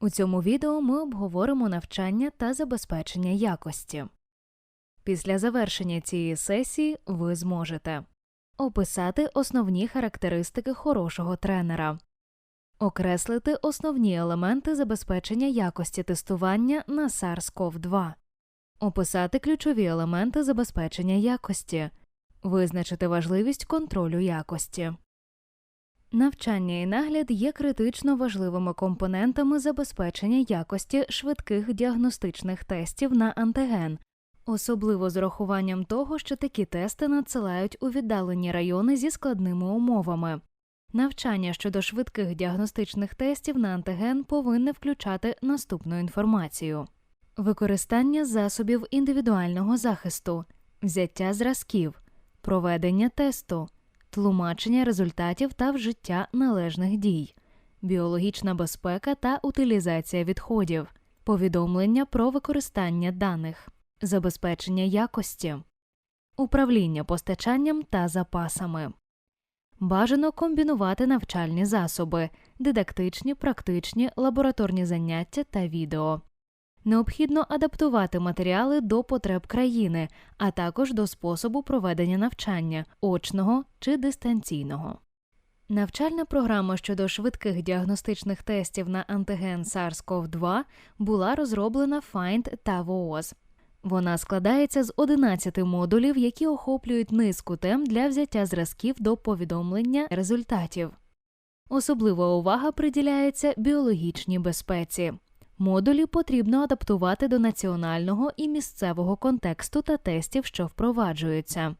У цьому відео ми обговоримо навчання та забезпечення якості. Після завершення цієї сесії ви зможете описати основні характеристики хорошого тренера, окреслити основні елементи забезпечення якості тестування на SARS-CoV-2, описати ключові елементи забезпечення якості, визначити важливість контролю якості. Навчання і нагляд є критично важливими компонентами забезпечення якості швидких діагностичних тестів на антиген, особливо з урахуванням того, що такі тести надсилають у віддалені райони зі складними умовами. Навчання щодо швидких діагностичних тестів на антиген повинне включати наступну інформацію: використання засобів індивідуального захисту, взяття зразків, проведення тесту тлумачення результатів та вжиття належних дій, біологічна безпека та утилізація відходів, повідомлення про використання даних, забезпечення якості, управління постачанням та запасами. Бажано комбінувати навчальні засоби, дидактичні, практичні, лабораторні заняття та відео. Необхідно адаптувати матеріали до потреб країни, а також до способу проведення навчання очного чи дистанційного. Навчальна програма щодо швидких діагностичних тестів на антиген SARS-CoV-2 була розроблена FIND та ВООЗ. Вона складається з 11 модулів, які охоплюють низку тем для взяття зразків до повідомлення результатів. Особлива увага приділяється біологічній безпеці. Модулі потрібно адаптувати до національного і місцевого контексту та тестів, що впроваджуються.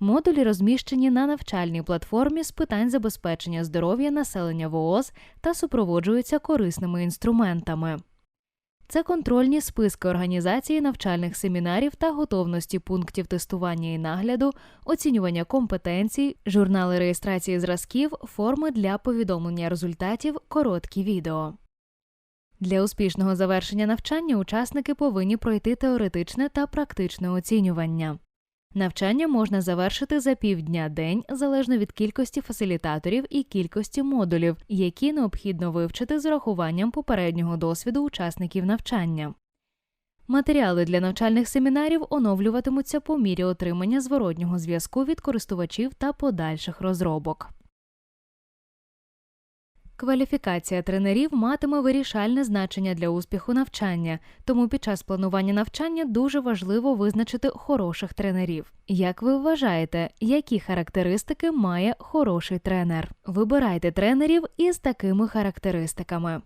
Модулі розміщені на навчальній платформі з питань забезпечення здоров'я населення ВООЗ та супроводжуються корисними інструментами. Це контрольні списки організації навчальних семінарів та готовності пунктів тестування і нагляду, оцінювання компетенцій, журнали реєстрації зразків, форми для повідомлення результатів, короткі відео. Для успішного завершення навчання учасники повинні пройти теоретичне та практичне оцінювання. Навчання можна завершити за півдня день залежно від кількості фасилітаторів і кількості модулів, які необхідно вивчити з урахуванням попереднього досвіду учасників навчання. Матеріали для навчальних семінарів оновлюватимуться по мірі отримання зворотнього зв'язку від користувачів та подальших розробок. Кваліфікація тренерів матиме вирішальне значення для успіху навчання, тому під час планування навчання дуже важливо визначити хороших тренерів. Як ви вважаєте, які характеристики має хороший тренер? Вибирайте тренерів із такими характеристиками.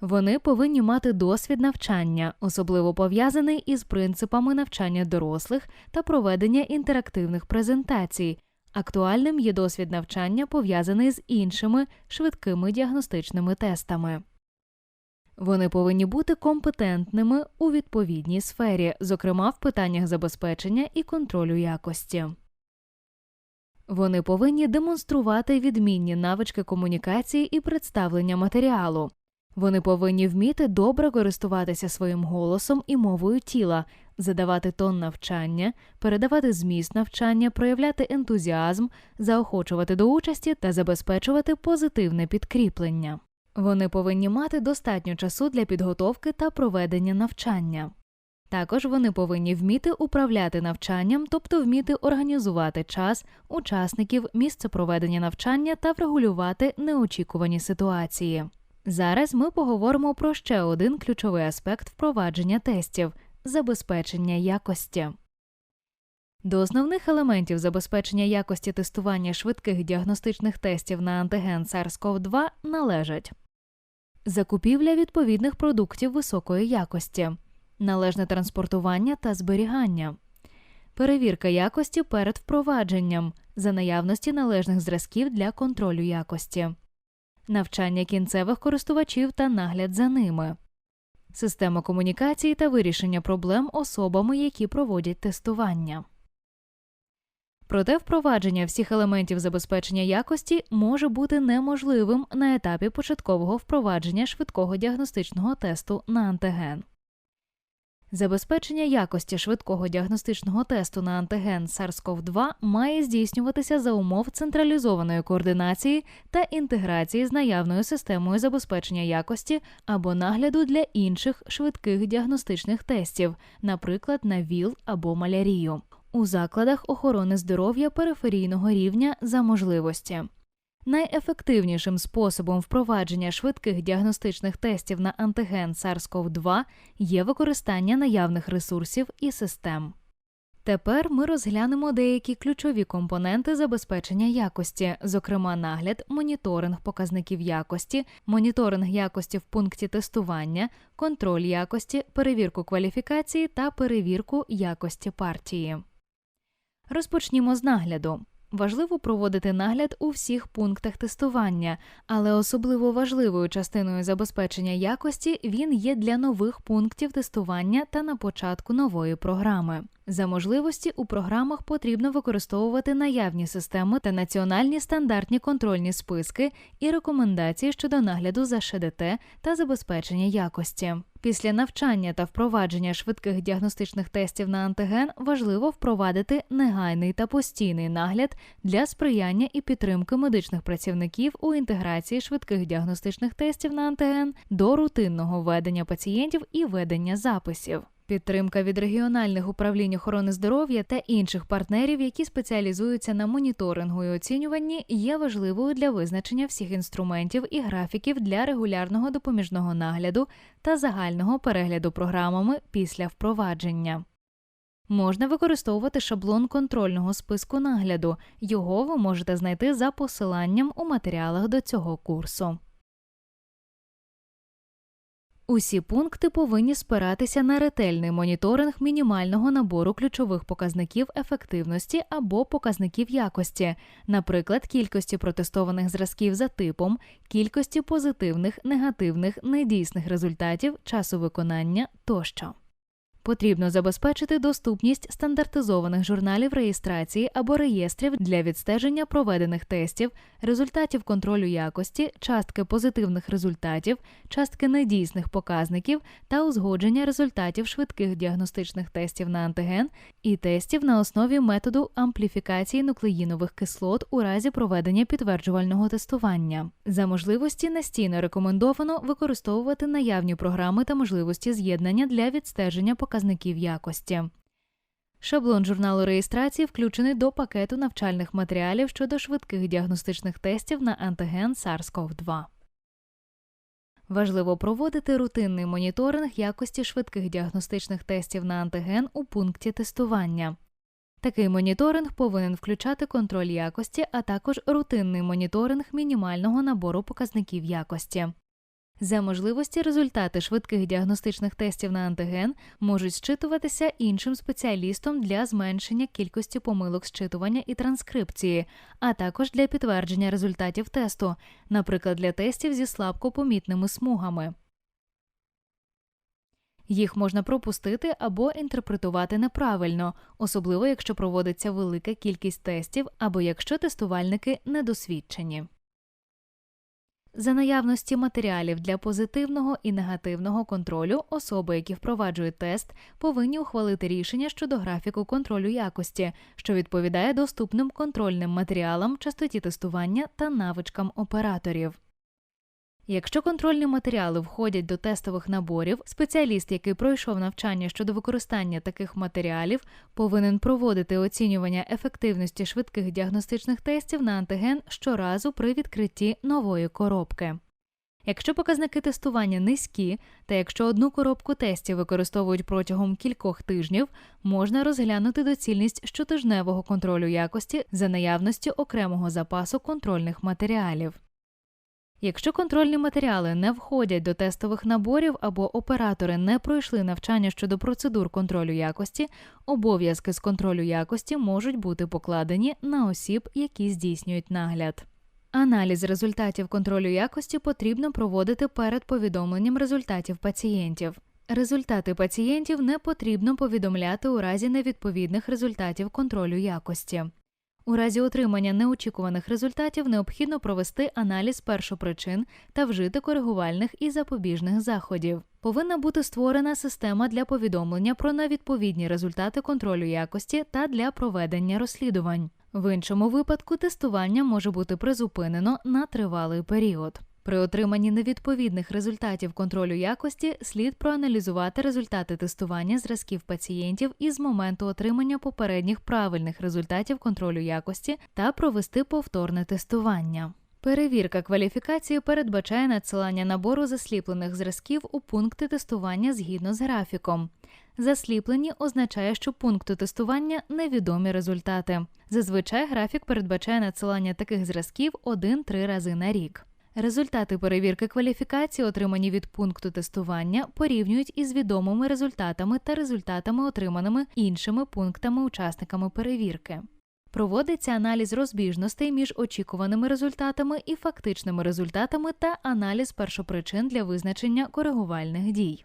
Вони повинні мати досвід навчання, особливо пов'язаний із принципами навчання дорослих та проведення інтерактивних презентацій. Актуальним є досвід навчання, пов'язаний з іншими швидкими діагностичними тестами. Вони повинні бути компетентними у відповідній сфері, зокрема в питаннях забезпечення і контролю якості. Вони повинні демонструвати відмінні навички комунікації і представлення матеріалу. Вони повинні вміти добре користуватися своїм голосом і мовою тіла, задавати тон навчання, передавати зміст навчання, проявляти ентузіазм, заохочувати до участі та забезпечувати позитивне підкріплення. Вони повинні мати достатньо часу для підготовки та проведення навчання. Також вони повинні вміти управляти навчанням, тобто вміти організувати час, учасників, місце проведення навчання та врегулювати неочікувані ситуації. Зараз ми поговоримо про ще один ключовий аспект впровадження тестів забезпечення якості. До основних елементів забезпечення якості тестування швидких діагностичних тестів на антиген SARS-CoV-2 належать закупівля відповідних продуктів високої якості, належне транспортування та зберігання, перевірка якості перед впровадженням за наявності належних зразків для контролю якості, навчання кінцевих користувачів та нагляд за ними система комунікації та вирішення проблем особами, які проводять тестування. Проте впровадження всіх елементів забезпечення якості може бути неможливим на етапі початкового впровадження швидкого діагностичного тесту на антиген. Забезпечення якості швидкого діагностичного тесту на антиген SARS-CoV-2 має здійснюватися за умов централізованої координації та інтеграції з наявною системою забезпечення якості або нагляду для інших швидких діагностичних тестів, наприклад, на ВІЛ або малярію, у закладах охорони здоров'я периферійного рівня за можливості. Найефективнішим способом впровадження швидких діагностичних тестів на антиген SARS-CoV-2 є використання наявних ресурсів і систем. Тепер ми розглянемо деякі ключові компоненти забезпечення якості, зокрема нагляд, моніторинг показників якості, моніторинг якості в пункті тестування, контроль якості, перевірку кваліфікації та перевірку якості партії. Розпочнімо з нагляду. Важливо проводити нагляд у всіх пунктах тестування, але особливо важливою частиною забезпечення якості він є для нових пунктів тестування та на початку нової програми. За можливості у програмах потрібно використовувати наявні системи та національні стандартні контрольні списки і рекомендації щодо нагляду за ШДТ та забезпечення якості. Після навчання та впровадження швидких діагностичних тестів на антиген важливо впровадити негайний та постійний нагляд для сприяння і підтримки медичних працівників у інтеграції швидких діагностичних тестів на антиген до рутинного ведення пацієнтів і ведення записів. Підтримка від регіональних управлінь охорони здоров'я та інших партнерів, які спеціалізуються на моніторингу і оцінюванні, є важливою для визначення всіх інструментів і графіків для регулярного допоміжного нагляду та загального перегляду програмами після впровадження. Можна використовувати шаблон контрольного списку нагляду. Його ви можете знайти за посиланням у матеріалах до цього курсу. Усі пункти повинні спиратися на ретельний моніторинг мінімального набору ключових показників ефективності або показників якості, наприклад, кількості протестованих зразків за типом, кількості позитивних, негативних, недійсних результатів, часу виконання тощо. Потрібно забезпечити доступність стандартизованих журналів реєстрації або реєстрів для відстеження проведених тестів, результатів контролю якості, частки позитивних результатів, частки недійсних показників та узгодження результатів швидких діагностичних тестів на антиген і тестів на основі методу ампліфікації нуклеїнових кислот у разі проведення підтверджувального тестування. За можливості настійно рекомендовано використовувати наявні програми та можливості з'єднання для відстеження показників показників якості. Шаблон журналу реєстрації включений до пакету навчальних матеріалів щодо швидких діагностичних тестів на антиген SARS-CoV-2. Важливо проводити рутинний моніторинг якості швидких діагностичних тестів на антиген у пункті тестування. Такий моніторинг повинен включати контроль якості, а також рутинний моніторинг мінімального набору показників якості. За можливості результати швидких діагностичних тестів на антиген можуть зчитуватися іншим спеціалістом для зменшення кількості помилок зчитування і транскрипції, а також для підтвердження результатів тесту, наприклад, для тестів зі слабкопомітними смугами. Їх можна пропустити або інтерпретувати неправильно, особливо якщо проводиться велика кількість тестів або якщо тестувальники недосвідчені. За наявності матеріалів для позитивного і негативного контролю особи, які впроваджують тест, повинні ухвалити рішення щодо графіку контролю якості, що відповідає доступним контрольним матеріалам, частоті тестування та навичкам операторів. Якщо контрольні матеріали входять до тестових наборів, спеціаліст, який пройшов навчання щодо використання таких матеріалів, повинен проводити оцінювання ефективності швидких діагностичних тестів на антиген щоразу при відкритті нової коробки. Якщо показники тестування низькі, та якщо одну коробку тестів використовують протягом кількох тижнів, можна розглянути доцільність щотижневого контролю якості за наявності окремого запасу контрольних матеріалів. Якщо контрольні матеріали не входять до тестових наборів або оператори не пройшли навчання щодо процедур контролю якості, обов'язки з контролю якості можуть бути покладені на осіб, які здійснюють нагляд. Аналіз результатів контролю якості потрібно проводити перед повідомленням результатів пацієнтів. Результати пацієнтів не потрібно повідомляти у разі невідповідних результатів контролю якості. У разі отримання неочікуваних результатів необхідно провести аналіз першопричин та вжити коригувальних і запобіжних заходів. Повинна бути створена система для повідомлення про невідповідні результати контролю якості та для проведення розслідувань. В іншому випадку тестування може бути призупинено на тривалий період. При отриманні невідповідних результатів контролю якості слід проаналізувати результати тестування зразків пацієнтів із моменту отримання попередніх правильних результатів контролю якості та провести повторне тестування. Перевірка кваліфікації передбачає надсилання набору засліплених зразків у пункти тестування згідно з графіком. Засліплені означає, що пункту тестування невідомі результати. Зазвичай графік передбачає надсилання таких зразків 1-3 рази на рік. Результати перевірки кваліфікації, отримані від пункту тестування, порівнюють із відомими результатами та результатами, отриманими іншими пунктами-учасниками перевірки. Проводиться аналіз розбіжностей між очікуваними результатами і фактичними результатами та аналіз першопричин для визначення коригувальних дій.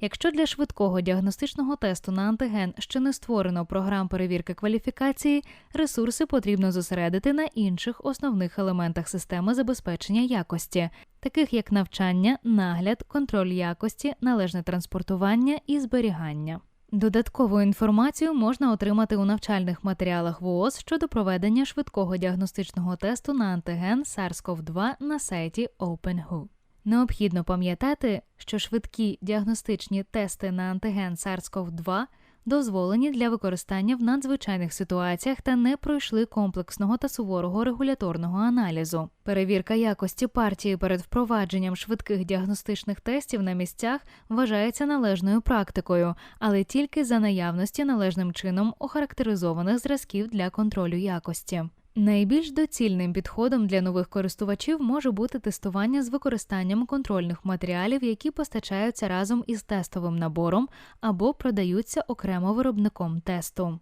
Якщо для швидкого діагностичного тесту на антиген ще не створено програм перевірки кваліфікації, ресурси потрібно зосередити на інших основних елементах системи забезпечення якості, таких як навчання, нагляд, контроль якості, належне транспортування і зберігання. Додаткову інформацію можна отримати у навчальних матеріалах ВООЗ щодо проведення швидкого діагностичного тесту на антиген SARS-CoV-2 на сайті OpenWho. Необхідно пам'ятати, що швидкі діагностичні тести на антиген SARS-CoV-2 дозволені для використання в надзвичайних ситуаціях та не пройшли комплексного та суворого регуляторного аналізу. Перевірка якості партії перед впровадженням швидких діагностичних тестів на місцях вважається належною практикою, але тільки за наявності належним чином охарактеризованих зразків для контролю якості. Найбільш доцільним підходом для нових користувачів може бути тестування з використанням контрольних матеріалів, які постачаються разом із тестовим набором або продаються окремо виробником тесту.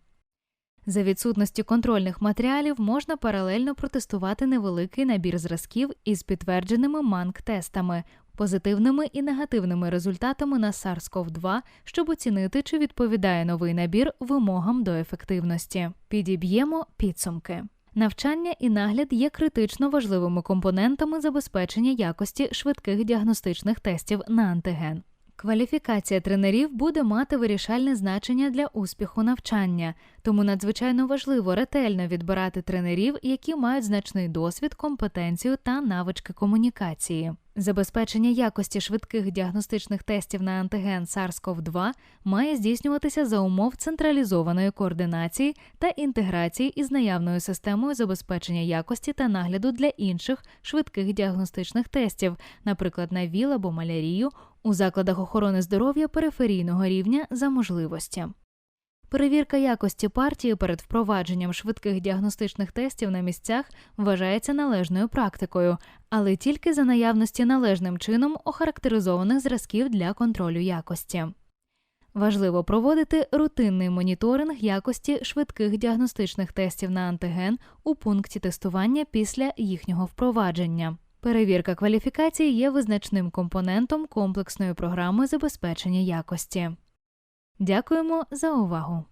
За відсутності контрольних матеріалів можна паралельно протестувати невеликий набір зразків із підтвердженими манк-тестами, позитивними і негативними результатами на SARS-CoV-2, щоб оцінити, чи відповідає новий набір вимогам до ефективності. Підіб'ємо підсумки. Навчання і нагляд є критично важливими компонентами забезпечення якості швидких діагностичних тестів на антиген. Кваліфікація тренерів буде мати вирішальне значення для успіху навчання, тому надзвичайно важливо ретельно відбирати тренерів, які мають значний досвід, компетенцію та навички комунікації. Забезпечення якості швидких діагностичних тестів на антиген SARS-CoV-2 має здійснюватися за умов централізованої координації та інтеграції із наявною системою забезпечення якості та нагляду для інших швидких діагностичних тестів, наприклад, на ВІЛ або малярію, у закладах охорони здоров'я периферійного рівня за можливості. Перевірка якості партії перед впровадженням швидких діагностичних тестів на місцях вважається належною практикою, але тільки за наявності належним чином охарактеризованих зразків для контролю якості. Важливо проводити рутинний моніторинг якості швидких діагностичних тестів на антиген у пункті тестування після їхнього впровадження. Перевірка кваліфікації є визначним компонентом комплексної програми забезпечення якості. Дякуємо за увагу.